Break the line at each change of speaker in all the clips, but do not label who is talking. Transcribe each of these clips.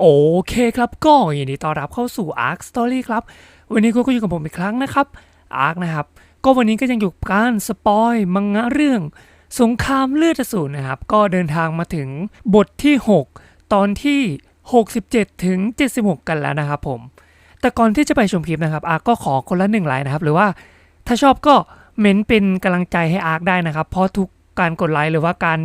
โอเคครับก็ยินดีต้อนรับเข้าสู่ Ark Story ครับ วันนี้ก็อยู่กับผมอีกครั้งนะครับ Ark นะครับ ก็วันนี้ก็ยังอยู่การสปอยมังงะเรื่อง สงครามเลือดอสูรนะครับ ก็เดินทางมาถึงบทที่ 6 ตอนที่ 67 ถึง 76 กันแล้วนะครับผม แต่ก่อนที่จะไปชมคลิปนะครับ อาร์ก็ขอคนละหนึ่งไลค์นะครับ หรือว่าถ้าชอบก็เม้นเป็นกำลังใจให้อาร์กได้นะครับ เพราะทุกการกดไลค์หรือว่าการ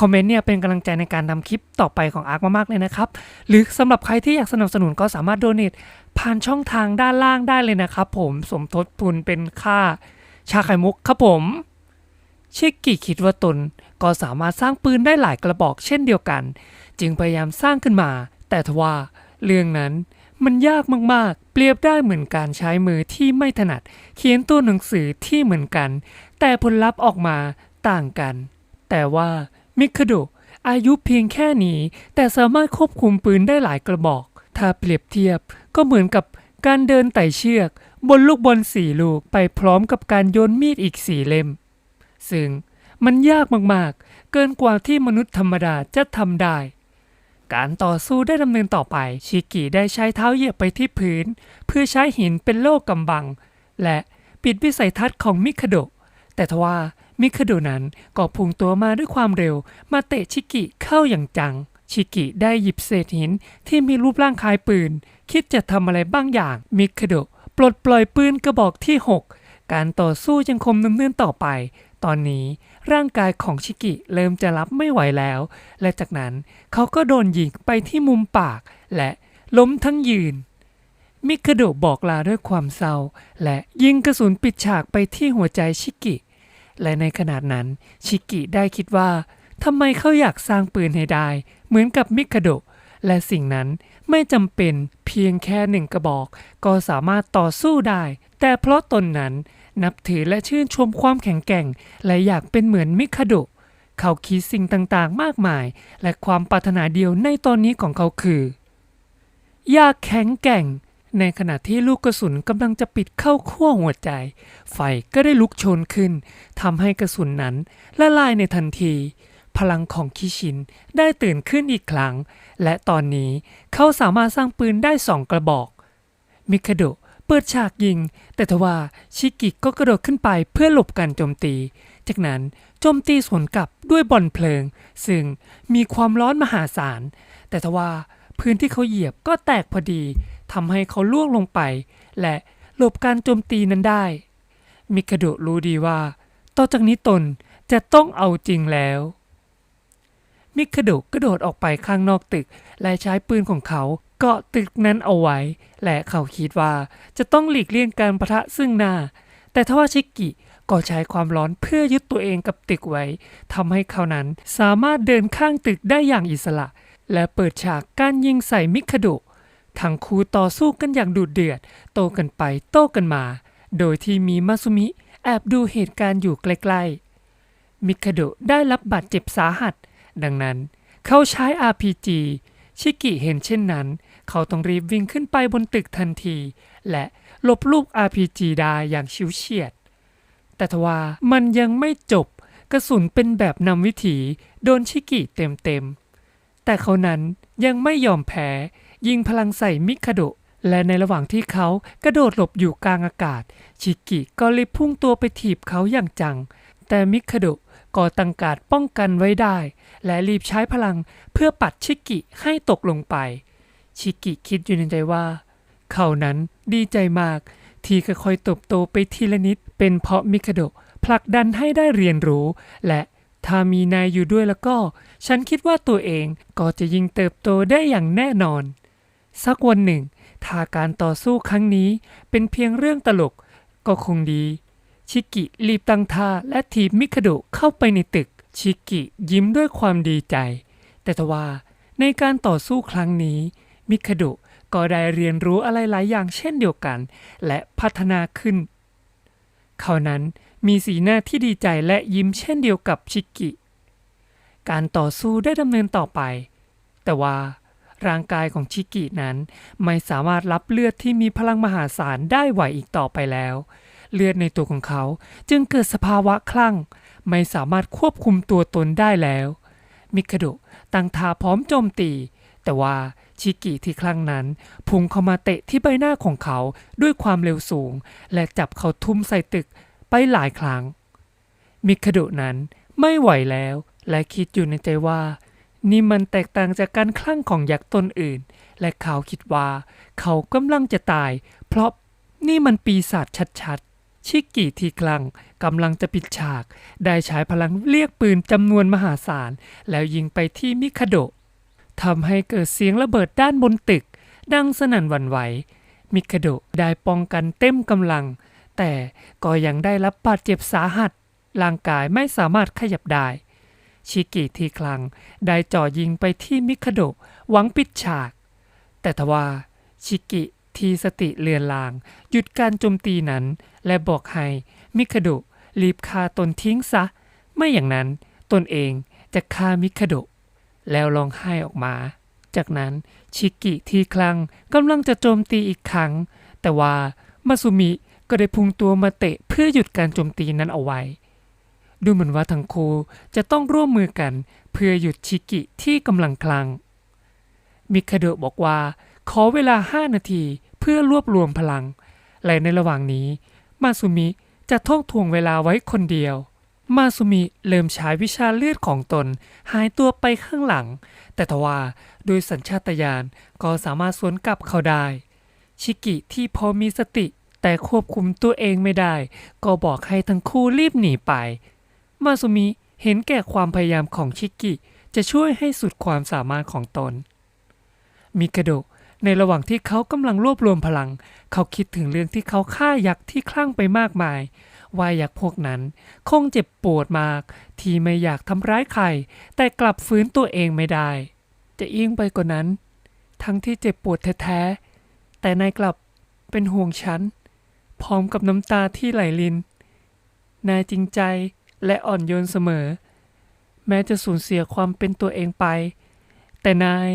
คอมเมนต์เนี่ยเป็นกำลังใจในการทำคลิปต่อไปของอาร์กมากๆเลยนะครับ หรือสำหรับใครที่อยากสนับสนุนก็สามารถโดเนทผ่านช่องทางด้านล่างได้เลยนะครับผมสมทบทุนเป็นค่าชาไข่มุกครับผมเชิกกิคิดว่าตนก็สามารถสร้างปืนได้หลายกระบอกเช่นเดียวกัน จึงพยายามสร้างขึ้นมา แต่ทว่าเรื่องนั้นมันยากมากๆ เปรียบได้เหมือนการใช้มือที่ไม่ถนัด เขียนตัวหนังสือที่เหมือนกัน แต่ผลลัพธ์ออกมาต่างกัน แต่ว่า มิคาโดอายุเพียงแค่นี้ แต่สามารถควบคุมปืนได้หลายกระบอก ถ้าเปรียบเทียบก็เหมือนกับการเดินไต่เชือก บนลูกบอลสี่ลูกไปพร้อมกับการโยนมีดอีกสี่เล่ม ซึ่งมันยากมากๆ เกินกว่าที่มนุษย์ธรรมดาจะทำได้ การต่อสู้ได้ดำเนินต่อไป ชิกิได้ใช้เท้าเหยียบไปที่พื้น เพื่อใช้หินเป็นโล่กำบัง และปิดวิสัยทัศน์ของมิคาโด แต่ทว่า มิคาโดนั้นก็พุ่งตัวมาด้วยความเร็ว มาเตะชิกิเข้าอย่างจัง ชิกิได้หยิบเศษหินที่มีรูปร่างคล้ายปืน คิดจะทำอะไรบ้างอย่าง มิคาโดปลดปล่อยปืนกระบอกที่ 6 การต่อสู้ยังคงดำเนินต่อไป ตอนนี้ร่างกายของชิกิเริ่มจะรับไม่ไหวแล้ว และจากนั้นเขาก็โดนยิงไปที่มุมปาก และล้มทั้งยืนมิคาโดบอกลาด้วยความเศร้า และยิงกระสุนปิดฉากไปที่หัวใจชิกิ และในขณะนั้นชิกิได้คิดว่าทำไมเขาอยากสร้างปืนให้ได้ เหมือนกับมิคาโด และสิ่งนั้นไม่จำเป็นเพียงแค่หนึ่งกระบอก ก็สามารถต่อสู้ได้ แต่เพราะตนนั้นนับถือและชื่นชมความแข็งแกร่ง และอยากเป็นเหมือนมิคาโด เขาคิดสิ่งต่างๆ มากมาย และความปรารถนาเดียวในตอนนี้ของเขาคือ อยากแข็งแกร่ง ในขณะที่ลูกกระสุนกำลังจะปิดเข้าขั้วหัวใจ ไฟก็ได้ลุกโชนขึ้นทำให้กระสุนนั้นละลายในทันที พลังของคิชินได้ตื่นขึ้นอีกครั้ง และตอนนี้เขาสามารถสร้างปืนได้สองกระบอก มิคาโดเปิดฉากยิง แต่ทว่าชิกิก็กระโดดขึ้นไปเพื่อหลบการโจมตี จากนั้นโจมตีสวนกลับด้วยบอลเพลิง ซึ่งมีความร้อนมหาศาล แต่ทว่าพื้นที่เขาเหยียบก็แตกพอดี ทำให้เขาล่วงลงไป และหลบการโจมตีนั้นได้ มิคาโดรู้ดีว่า ต่อจากนี้ตนจะต้องเอาจริงแล้ว มิคาโดกระโดดออกไปข้างนอกตึก และใช้ปืนของเขาเกาะตึกนั้นเอาไว้ และเขาคิดว่าจะต้องหลีกเลี่ยงการประทะซึ่งหน้า แต่ทว่าชิกิก็ใช้ความร้อนเพื่อยึดตัวเองกับตึกไว้ทำให้เขานั้นสามารถเดินข้างตึกได้อย่างอิสระ และเปิดฉากการยิงใส่มิคาโดะ ทั้งคู่ต่อสู้กันอย่างดุเดือด โต้กันไปโต้กันมา โดยที่มีมาซุมิแอบดูเหตุการณ์อยู่ใกล้ๆ มิคาโดะได้รับบาดเจ็บสาหัส ดังนั้น เขาใช้ RPG ชิกิเห็นเช่นนั้น เขาต้องรีบวิ่งขึ้นไปบนตึกทันที และหลบลูก RPG ได้อย่างชิวเฉียด แต่ทว่ามันยังไม่จบกระสุนเป็นแบบนำวิถีโดนชิกิเต็มๆ แต่เขานั้นยังไม่ยอมแพ้ ยิงพลังใส่มิคาโดะและในระหว่างที่เขากระโดดหลบอยู่กลางอากาศ ชิกิก็รีบพุ่งตัวไปถีบเขาอย่างจัง แต่มิคาโดะก็ตั้งการป้องกันไว้ได้ และรีบใช้พลังเพื่อปัดชิกิให้ตกลงไป ชิกิคิดอยู่ในใจว่า เขานั้นดีใจมาก ที่ค่อยๆเติบโตไปทีละนิด เป็นเพราะมิคาโดะผลักดันให้ได้เรียนรู้ และถ้ามีนายอยู่ด้วยแล้วก็ ฉันคิดว่าตัวเองก็จะยิ่งเติบโตได้อย่างแน่นอน สักวันหนึ่ง ถ้าการต่อสู้ครั้งนี้เป็นเพียงเรื่องตลกก็คงดี ชิกิรีบตั้งท่าและถีบมิคาโดเข้าไปในตึก ชิกิยิ้มด้วยความดีใจ แต่ทว่าในการต่อสู้ครั้งนี้ มิคาโดก็ได้เรียนรู้อะไรหลายอย่างเช่นเดียวกัน และพัฒนาขึ้น เขานั้นมีสีหน้าที่ดีใจและยิ้มเช่นเดียวกับชิกิ การต่อสู้ได้ดำเนินต่อไป แต่ว่า ร่างกายของชิกินั้น ไม่สามารถรับเลือดที่มีพลังมหาศาลได้ไหวอีกต่อไปแล้ว เลือดในตัวของเขาจึงเกิดสภาวะคลั่ง ไม่สามารถควบคุมตัวตนได้แล้ว มิคาโดตั้งท่าพร้อมโจมตี แต่ว่าชิกิที่ครั้งนั้น พุ่งเข้ามาเตะที่ใบหน้าของเขาด้วยความเร็วสูง และจับเขาทุ่มใส่ตึกไปหลายครั้ง มิคาโดนั้นไม่ไหวแล้วและคิดอยู่ในใจว่า นี่มันแตกต่างจากการคลั่งของยักษ์ตนอื่น และเขาคิดว่า เขากำลังจะตาย เพราะนี่มันปีศาจชัดๆ ชิกิที่คลั่งกำลังจะปิดฉาก ได้ใช้พลังเรียกปืนจำนวนมหาศาล แล้วยิงไปที่มิคาโดทำให้เกิดเสียงระเบิดด้านบนตึก ดังสนั่นหวั่นไหว มิคาโดได้ป้องกันเต็มกำลัง แต่ก็ยังได้รับบาดเจ็บสาหัส ร่างกายไม่สามารถขยับได้ ชิกิที่คลังได้จ่อยิงไปที่มิคาโดะหวังปิดฉาก แต่ทว่าชิกิที่สติเลือนลาง หยุดการโจมตีนั้น และบอกให้มิคาโดะรีบฆ่าตนทิ้งซะ ไม่อย่างนั้นตนเองจะฆ่ามิคาโดะแล้วร้องไห้ออกมา จากนั้นชิกิที่คลังกำลังจะโจมตีอีกครั้ง แต่ว่ามาซุมิก็ได้พุ่งตัวมาเตะเพื่อหยุดการโจมตีนั้นเอาไว้ ดูเหมือนว่าทั้งคู่จะต้องร่วมมือกันเพื่อหยุดชิกิที่กำลังคลัง มิคาโดะบอกว่า ขอเวลา 5 นาทีเพื่อรวบรวมพลัง และในระหว่างนี้ มาซุมิจะท่องทวงเวลาไว้คนเดียว มาซุมิเริ่มใช้วิชาเลือดของตนหายตัวไปข้างหลัง แต่ทว่าโดยสัญชาตญาณก็สามารถสวนกลับเขาได้ ชิกิที่พอมีสติแต่ควบคุมตัวเองไม่ได้ ก็บอกให้ทั้งคู่รีบหนีไป มาซุมิเห็นแก่ความพยายามของชิกิจะช่วยให้สุดความสามารถของตน มิคาโดะในระหว่างที่เขากำลังรวบรวมพลัง เขาคิดถึงเรื่องที่เขาฆ่ายักษ์ที่คลั่งไปมากมาย ว่ายักษ์พวกนั้น คงเจ็บปวดมาก ที่ไม่อยากทำร้ายใคร แต่กลับฟื้นตัวเองไม่ได้ จะยิ่งไปกว่านั้น ทั้งที่เจ็บปวดแท้ๆ แต่นายกลับเป็นห่วงฉัน พร้อมกับน้ำตาที่ไหลลิน นายจริงใจ และอ่อนโยนเสมอ แม้จะสูญเสียความเป็นตัวเองไป แต่นาย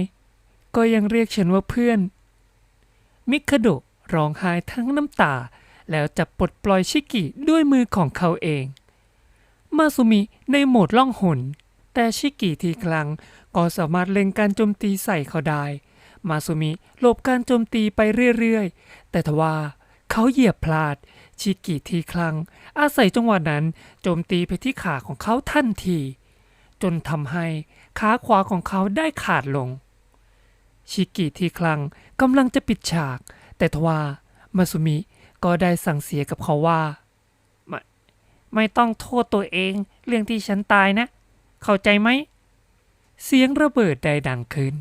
ก็ยังเรียกฉันว่าเพื่อน มิคาโดะร้องไห้ทั้งน้ำตา แล้วจับปลดปล่อยชิกิด้วยมือของเขาเอง มาซุมิในโหมดล่องหน แต่ชิกิทีครั้งก็สามารถเล็งการโจมตีใส่เขาได้ มาซุมิหลบการโจมตีไปเรื่อยๆ แต่ทว่า เขาเหยียบพลาด ชิกิทีครั้งอาศัยจังหวะนั้นโจมตีไปที่ขาของเขาทันที จนทำให้ขาขวาของเขาได้ขาดลง ชิกิทีคลังกำลังจะปิดฉาก แต่ทว่ามาซุมิก็ได้สั่งเสียกับเขาว่าไม่ไม่ต้องโทษตัวเองเรื่องที่ฉันตายนะ เข้าใจไหม เสียงระเบิดได้ดังขึ้น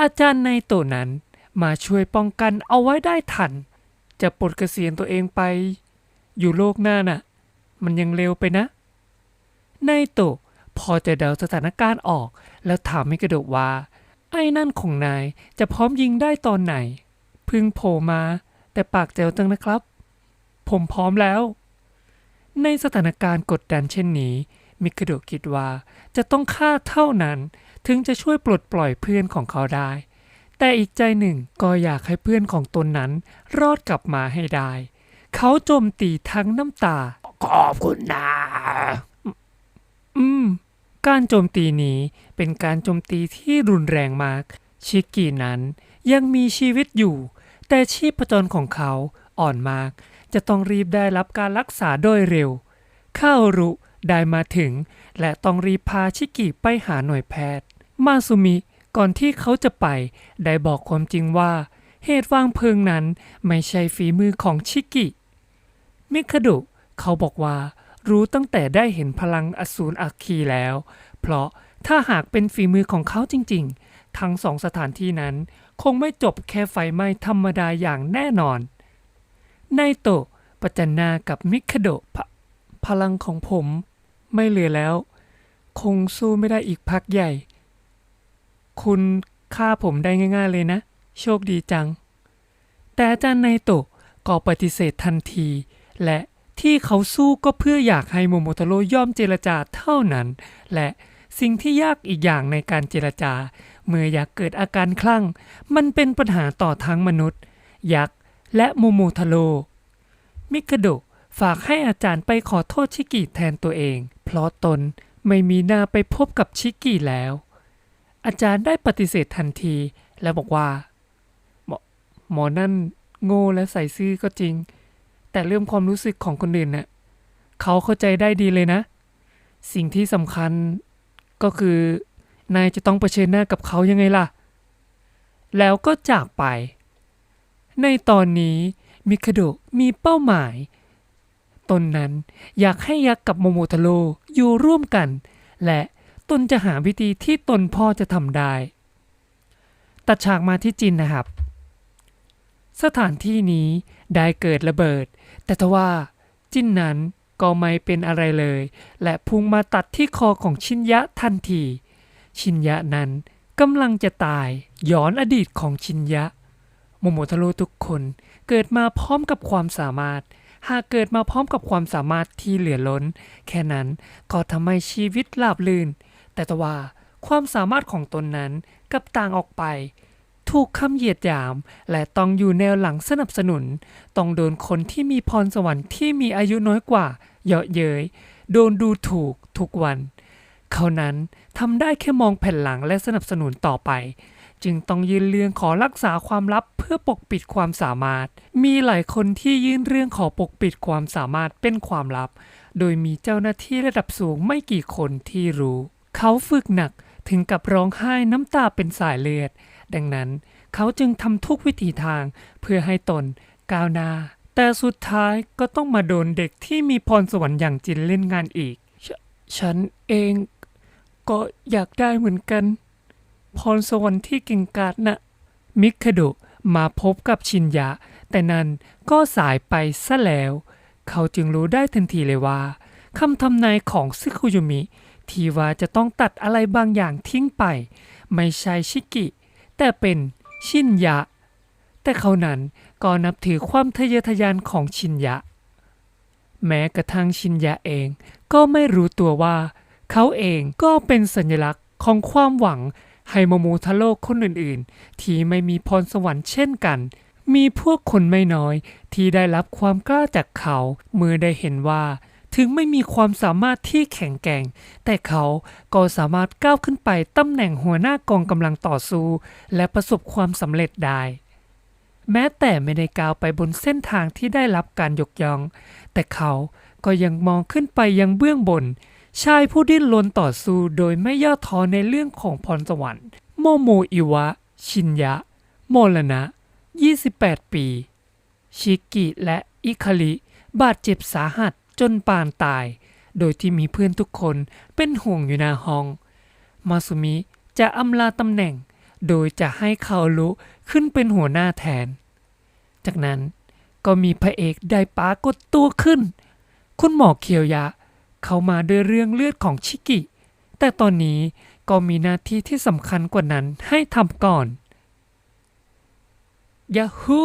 อาจารย์ในโตะนั้น มาช่วยป้องกันเอาไว้ได้ทัน จะปลดเกษียณตัวเองไป อยู่โลกหน้าน่ะ มันยังเร็วไปนะในโตะพอจะเดาสถานการณ์ออก แล้วถามมิกระโดกว่า ไอ้นั่นของนายจะพร้อมยิงได้ตอนไหนเพึ่งโผล่มา แต่ปากแจ๋วจังนะครับ ผมพร้อมแล้ว ในสถานการณ์กดดันเช่นนี้ มิคาโดะคิดว่าจะต้องฆ่าเท่านั้น ถึงจะช่วยปลดปล่อยเพื่อนของเขาได้ แต่อีกใจหนึ่งก็อยากให้เพื่อนของตนนั้น รอดกลับมาให้ได้ เขาโจมตีทั้งน้ำตา ขอบคุณนะอืม การโจมตีนี้เป็นการโจมตีที่รุนแรงมาก ชิกกี้นั้นยังมีชีวิตอยู่ แต่ชีพจรของเขาอ่อนมาก จะต้องรีบได้รับการรักษาโดยเร็ว ข้าวรุได้มาถึง และต้องรีบพาชิกิไปหาหน่วยแพทย์ มาซุมิ ก่อนที่เขาจะไปได้บอกความจริงว่า เหตุวางเพลิงนั้นไม่ใช่ฝีมือของชิกิมิคาโดะเขาบอกว่ารู้ตั้งแต่ได้เห็นพลังอสูรอัคคีแล้ว เพราะถ้าหากเป็นฝีมือของเขาจริง ๆ ทั้งสองสถานที่นั้น คงไม่จบแค่ไฟไหม้ธรรมดาอย่างแน่นอนไนโตะประจันนากับมิคาโดพะพลังของผม ไม่เหลือแล้ว คงสู้ไม่ได้อีกพักใหญ่ คุณฆ่าผมได้ง่าย ๆ เลยนะ โชคดีจัง แต่อาจารย์ไนโตะก็ปฏิเสธทันที และที่เขาสู้ก็เพื่ออยากให้โมโมโทโร่ยอมเจรจาเท่านั้น และสิ่งที่ยากอีกอย่างในการเจรจา เมื่ออยากเกิดอาการคลั่ง มันเป็นปัญหาต่อทั้งมนุษย์ ยักษ์และโมโมโทโร่มิคโดฝากให้อาจารย์ไปขอโทษชิกิแทนตัวเอง เพราะตนไม่มีหน้าไปพบกับชิกิแล้ว อาจารย์ได้ปฏิเสธทันที และบอกว่า หมอหมอนั่นโง่และใส่ซื่อก็จริง แต่เรื่องความรู้สึกของคนอื่นเน่ะเขาเข้าใจได้ดีเลยนะ สิ่งที่สำคัญก็คือนายจะต้องเผชิญหน้ากับเขายังไงล่ะ แล้วก็จากไป ในตอนนี้มิคาโดมีเป้าหมาย ตนนั้นอยากให้ยักษ์กับโมโมทาโร่อยู่ร่วมกัน และ ตนจะหาวิธีที่ตนพ่อจะทำได้ ตัดฉากมาที่จินนะครับ สถานที่นี้ได้เกิดระเบิด แต่ทว่าจินนั้นก็ไม่เป็นอะไรเลย และพุ่งมาตัดที่คอของชินยะทันที ชินยะนั้นกำลังจะตายย้อนอดีตของชินยะ โมโมทาโร่ทุกคนเกิดมาพร้อมกับความสามารถ หากเกิดมาพร้อมกับความสามารถที่เหลือล้น แค่นั้นก็ทำให้ชีวิตราบรื่น แต่ทว่าความสามารถของตนนั้นกับต่างออกไป ถูกคำเหยียดหยาม และต้องอยู่แนวหลังสนับสนุน ต้องโดนคนที่มีพรสวรรค์ที่มีอายุน้อยกว่าเยาะเย้ยโดนดูถูกทุกวัน เขานั้นทำได้แค่มองแผ่นหลังและสนับสนุนต่อไป จึงต้องยื่นเรื่องขอรักษาความลับเพื่อปกปิดความสามารถ มีหลายคนที่ยื่นเรื่องขอปกปิดความสามารถเป็นความลับ โดยมีเจ้าหน้าที่ระดับสูงไม่กี่คนที่รู้ เขาฝึกหนักถึงกับร้องไห้น้ำตาเป็นสายเลือด ดังนั้นเขาจึงทำทุกวิถีทางเพื่อให้ตนก้าวหน้า แต่สุดท้ายก็ต้องมาโดนเด็กที่มีพรสวรรค์อย่างจินเล่นงานอีกฉฉันเองก็อยากได้เหมือนกัน พรสวรรค์ที่เก่งกาจนะมิคโดมาพบกับชินยะ แต่นั้นก็สายไปซะแล้ว เขาจึงรู้ได้ทันทีเลยว่าคำทำนายของซึคุยุมิ ที่ว่าจะต้องตัดอะไรบางอย่างทิ้งไป ไม่ใช่ชิกิ แต่เป็นชินยะ แต่เขานั้นก็นับถือความทะเยอทะยานของชินยะ แม้กระทั่งชินยะเองก็ไม่รู้ตัวว่า เขาเองก็เป็นสัญลักษณ์ของความหวังให้โมโมทาโร่คนอื่นๆ ที่ไม่มีพรสวรรค์เช่นกัน มีพวกคนไม่น้อยที่ได้รับความกล้าจากเขาเมื่อได้เห็นว่า ถึงไม่มีความสามารถที่แข็งแกร่ง แต่เขาก็สามารถก้าวขึ้นไปตำแหน่งหัวหน้ากองกำลังต่อสู้ และประสบความสำเร็จได้ แม้แต่ไม่ได้ก้าวไปบนเส้นทางที่ได้รับการยกย่อง แต่เขาก็ยังมองขึ้นไปยังเบื้องบน ชายผู้ดิ้นรนต่อสู้โดยไม่ย่อท้อในเรื่องของพรสวรรค์โมโมอิวะ ชินยะ โมรณะ 28 ปี ชิกิและอิคาริบาดเจ็บสาหัส จนปานตาย โดยที่มีเพื่อนทุกคนเป็นห่วงอยู่หน้าห้อง มาสุมิจะอำลาตำแหน่ง โดยจะให้คารุขึ้นเป็นหัวหน้าแทน จากนั้นก็มีพระเอกได้ปากฏตัวขึ้น คุณหมอเคียวยะ เข้ามาด้วยเรื่องเลือดของชิกิ แต่ตอนนี้ก็มีหน้าที่ที่สำคัญกว่านั้นให้ทำก่อนยาฮู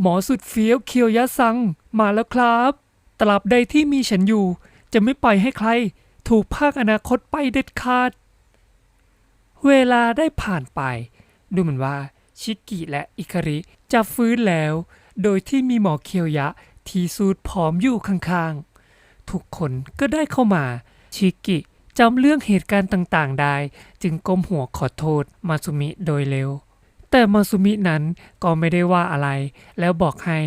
หมอสุดเฟี้ยวเคียวยะซังมาแล้วครับ ตราบใดที่มีฉันอยู่ จะไม่ปล่อยให้ใคร ถูกภาคอนาคตไปเด็ดขาด เวลาได้ผ่านไป ดูเหมือนว่าชิกิและอิคาริจะฟื้นแล้ว โดยที่มีหมอเคียวยะที่สูดผอมอยู่ข้างๆ ทุกคนก็ได้เข้ามา ชิกิจำเรื่องเหตุการณ์ต่างๆ ได้ จึงก้มหัวขอโทษมาซุมิโดยเร็ว แต่มาซุมินั้นก็ไม่ได้ว่าอะไร แล้วบอกให้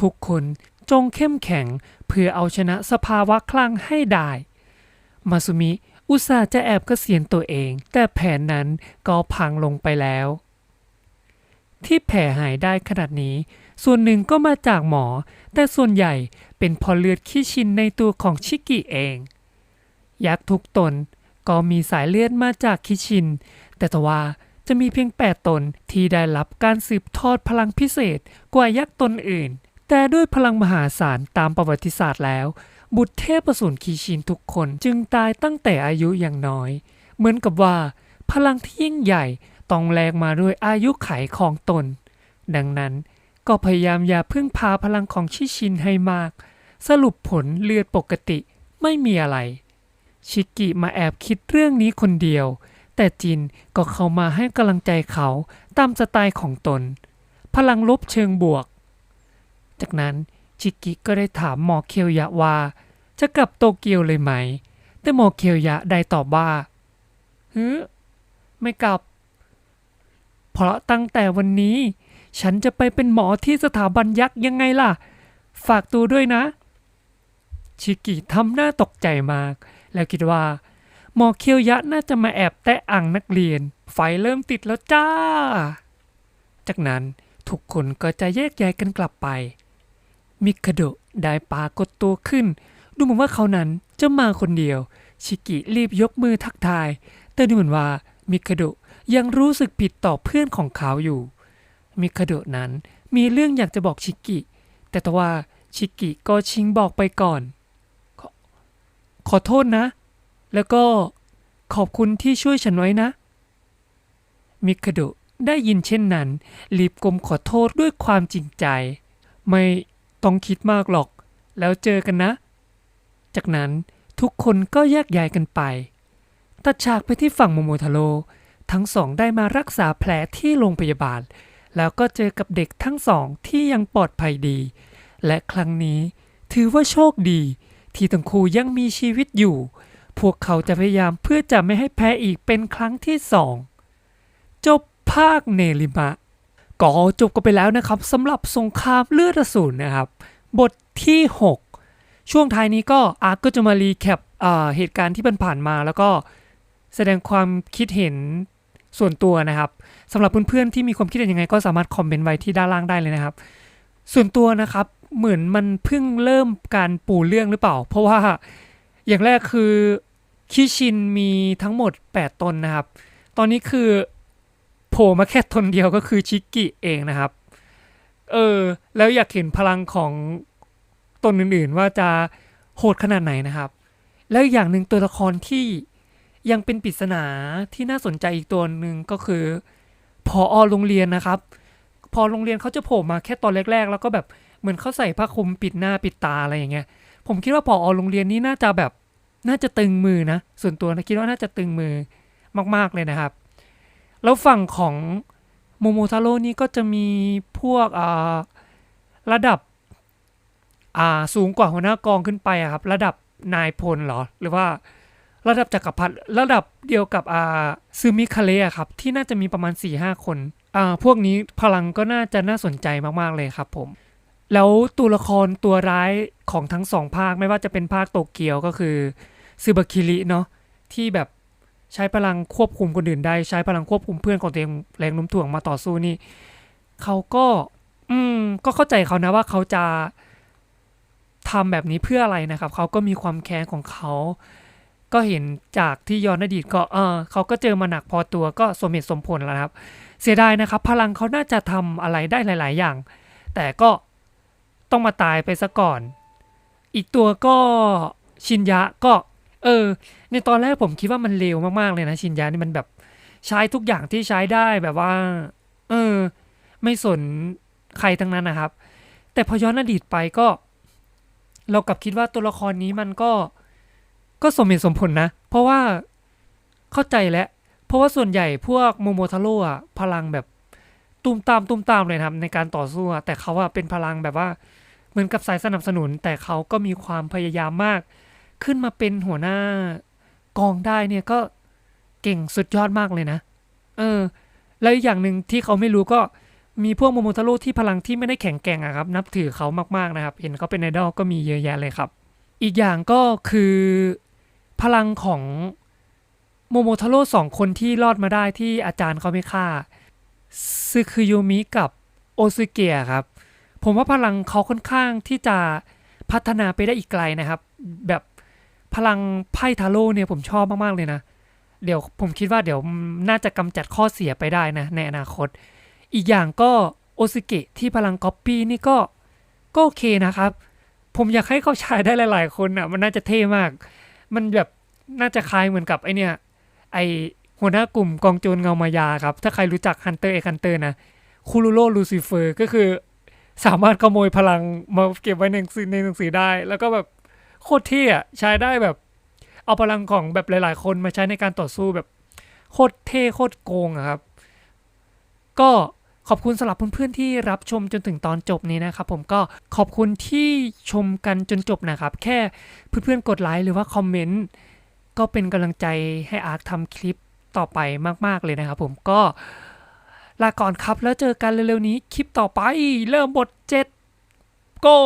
ทุกคน จงเข้มแข็งเพื่อเอาชนะสภาวะคลั่งให้ได้ มาซุมิอุตส่าห์จะแอบเกษียณตัวเอง แต่แผนนั้นก็พังลงไปแล้ว ที่แผลหายได้ขนาดนี้ ส่วนหนึ่งก็มาจากหมอ แต่ส่วนใหญ่เป็นพอเลือดขี้ชินในตัวของชิกิเอง ยักษ์ทุกตนก็มีสายเลือดมาจากคิชิน แต่ทว่าจะมีเพียง 8 ตนที่ได้รับการสืบทอดพลังพิเศษกว่ายักษ์ตนอื่น แต่ด้วยพลังมหาศาลตามประวัติศาสตร์แล้ว บุตรเทพประสูรคิชินทุกคนจึงตายตั้งแต่อายุอย่างน้อย เหมือนกับว่า พลังที่ยิ่งใหญ่ต้องแลกมาด้วยอายุไขของตน ดังนั้นก็พยายามอย่าพึ่งพาพลังของชิชินให้มาก สรุปผลเลือดปกติไม่มีอะไร ชิกิมาแอบคิดเรื่องนี้คนเดียว แต่จินก็เข้ามาให้กำลังใจเขาตามสไตล์ของตน พลังลบเชิงบวก จากนั้นชิกิก็ได้ถามหมอเคียวยะว่า จะกลับโตเกียวเลยไหม แต่หมอเคียวยะได้ตอบว่าเฮ้ไม่กลับ เพราะตั้งแต่วันนี้ ฉันจะไปเป็นหมอที่สถาบันยักษ์ยังไงล่ะ ฝากตัวด้วยนะ ชิกิทำหน้าตกใจมาก แล้วคิดว่า หมอเคียวยะน่าจะมาแอบแตะอ่างนักเรียน ไฟเริ่มติดแล้วจ้า จากนั้นทุกคนก็จะแยกย้ายกันกลับไป มิคาโดะได้ปรากฏตัวขึ้น ดูเหมือนว่าเขานั้นจะมาคนเดียว ชิกิรีบยกมือทักทาย แต่ดูเหมือนว่ามิคาโดะยังรู้สึกผิดต่อเพื่อนของเขาอยู่ มิคาโดะนั้นมีเรื่องอยากจะบอกชิกิ แต่ทว่าชิกิก็ชิงบอกไปก่อนขอขอโทษนะ แล้วก็ขอบคุณที่ช่วยฉันไว้นะ มิคาโดะได้ยินเช่นนั้น รีบกลมขอโทษด้วยความจริงใจ ไม่ ต้องคิดมากหรอก แล้วเจอกันนะ จากนั้นทุกคนก็แยกย้ายกันไป ตัดฉากไปที่ฝั่งโมโมทาโร่ทั้งสองได้มารักษาแผลที่โรงพยาบาล แล้วก็เจอกับเด็กทั้งสองที่ยังปลอดภัยดี และครั้งนี้ถือว่าโชคดี ที่ทั้งคู่ยังมีชีวิตอยู่ พวกเขาจะพยายามเพื่อจะไม่ให้แพ้อีกเป็นครั้งที่สอง จบภาคเนริมะ ก็จบกันไปแล้วนะครับสำหรับสงครามเลือดอสูรนะครับ บทที่ 6 ช่วงท้ายนี้ก็อาร์ก็จะมารีแคปเอ่อเหตุการณ์ที่มันผ่านมา แล้วก็แสดงความคิดเห็นส่วนตัวนะครับสำหรับเพื่อนๆที่มีความคิดเห็นยังไง ก็สามารถคอมเมนต์ไว้ที่ด้านล่างได้เลยนะครับ ส่วนตัวนะครับเหมือนมันเพิ่งเริ่มการปูเรื่องหรือเปล่า เพราะว่าอย่างแรกคือคิชินมีทั้งหมด 8 ตนนะครับ ตอนนี้คือ โผล่มาแค่ตนเดียวก็คือชิกิเองนะครับ เออ แล้วอยากเห็นพลังของตนอื่นๆ ว่าจะโหดขนาดไหนนะครับ แล้วอีกอย่างหนึ่งตัวละครที่ยังเป็นปริศนาที่น่าสนใจอีกตัวหนึ่งก็คือพออโรงเรียนนะครับ พอโรงเรียนเขาจะโผล่มาแค่ตอนแรกๆ แล้วก็แบบเหมือนเขาใส่ผ้าคลุมปิดหน้าปิดตาอะไรอย่างเงี้ย ผมคิดว่าพออโรงเรียนนี้น่าจะแบบน่าจะตึงมือนะ ส่วนตัวนะคิดว่าน่าจะตึงมือมาก ๆเลยนะครับ แล้วฝั่งของโมโมทาโร่นี่ก็จะมีพวกอ่าระดับอ่าสูงกว่าหัวหน้ากองขึ้นไปอะครับ ระดับนายพลหรอ หรือว่าระดับจักรพรรดิระดับเดียวกับอาซึมิคาเละครับ ที่น่าจะมีประมาณ4ี่ห้าคนอ่าพวกนี้พลังก็น่าจะน่าสนใจมาก ๆ เลยครับผม แล้วตัวละครตัวร้ายของทั้งสองภาคไม่ว่าจะเป็นภาคโตเกียวก็คือซึบาคิริเนาะที่แบบ ใช้พลังควบคุมคนอื่นได้ ใช้พลังควบคุมเพื่อนของตัวเองแรงโน้มถ่วงมาต่อสู้นี่เขาก็ อืม ก็เข้าใจเขานะว่าเขาจะทำแบบนี้เพื่ออะไรนะครับ เขาก็มีความแค้นของเขา ก็เห็นจากที่ย้อนอดีตก็เออเขาก็เจอมาหนักพอตัวก็สมเหตุสมผลแล้วครับ เสียดายนะครับ พลังเขาน่าจะทำอะไรได้หลาย ๆ อย่าง แต่ก็ต้องมาตายไปซะก่อน อีกตัวก็ชินยะก็ เออ ในตอนแรกผมคิดว่ามันเลวมากๆเลยนะชินยะนี่มันแบบใช้ทุกอย่างที่ใช้ได้แบบว่า เออ ไม่สนใครทั้งนั้นนะครับ แต่พอย้อนอดีตไปก็ เรากลับคิดว่าตัวละครนี้มันก็ก็สมเหตุสมผลนะ เพราะว่าเข้าใจแล้วเพราะว่าส่วนใหญ่พวกโมโมทาโร่อะพลังแบบตุ้มตามตุ้มตามเลยนะครับในการต่อสู้แต่เขาอะเป็นพลังแบบว่า เหมือนกับสายสนับสนุน แต่เขาก็มีความพยายามมาก ขึ้นมาเป็นหัวหน้ากองได้เนี่ยก็เก่งสุดยอดมากเลยนะ เออ แล้วอีกอย่างหนึ่งที่เขาไม่รู้ก็มีพวกโมโมทาโร่ที่พลังที่ไม่ได้แข็งแกร่งอะครับ นับถือเขามากๆนะครับ เห็นเขาเป็นไอดอลก็มีเยอะแยะเลยครับ อีกอย่างก็คือพลังของโมโมทาโร่สองคนที่รอดมาได้ที่อาจารย์เขาไม่ฆ่าซึคุโยมิกับโอซึเกะครับ ผมว่าพลังเขาค่อนข้างที่จะพัฒนาไปได้อีกไกลนะครับ แบบ พลังไพ่ทาโร่เนี่ยผมชอบมาก ๆ เลยนะ เดี๋ยวผมคิดว่าเดี๋ยวน่าจะกำจัดข้อเสียไปได้นะ ในอนาคต อีกอย่างก็โอซึเกะที่พลังก๊อปปี้นี่ก็ก็โอเคนะครับ ผมอยากให้เขาใช้ได้หลาย ๆ คนอะมันน่าจะเท่มาก มันแบบน่าจะคล้ายเหมือนกับไอเนี่ยไอหัวหน้ากลุ่มกองโจรเงามายาครับ ถ้าใครรู้จักฮันเตอร์เอคันเตอร์นะคูรูโรลูซิเฟอร์ก็คือสามารถขโมยพลังมาเก็บไว้ในหนังสือในหนังสือได้ แล้วก็แบบ โคตรเท่อะใช้ได้แบบ เอาพลังของแบบหลาย ๆ คนมาใช้ในการต่อสู้แบบโคตรเท่โคตรโกงอะครับ ก็ขอบคุณสำหรับเพื่อนๆที่รับชมจนถึงตอนจบนี้นะครับผมก็ขอบคุณที่ชมกันจนจบนะครับ แค่เพื่อนๆกดไลค์หรือว่าคอมเมนต์ก็เป็นกำลังใจให้อาร์ตทำคลิปต่อไปมากๆเลยนะครับผมก็ลาก่อนครับแล้วเจอกันเร็วๆนี้คลิปต่อไปเริ่มบท7 go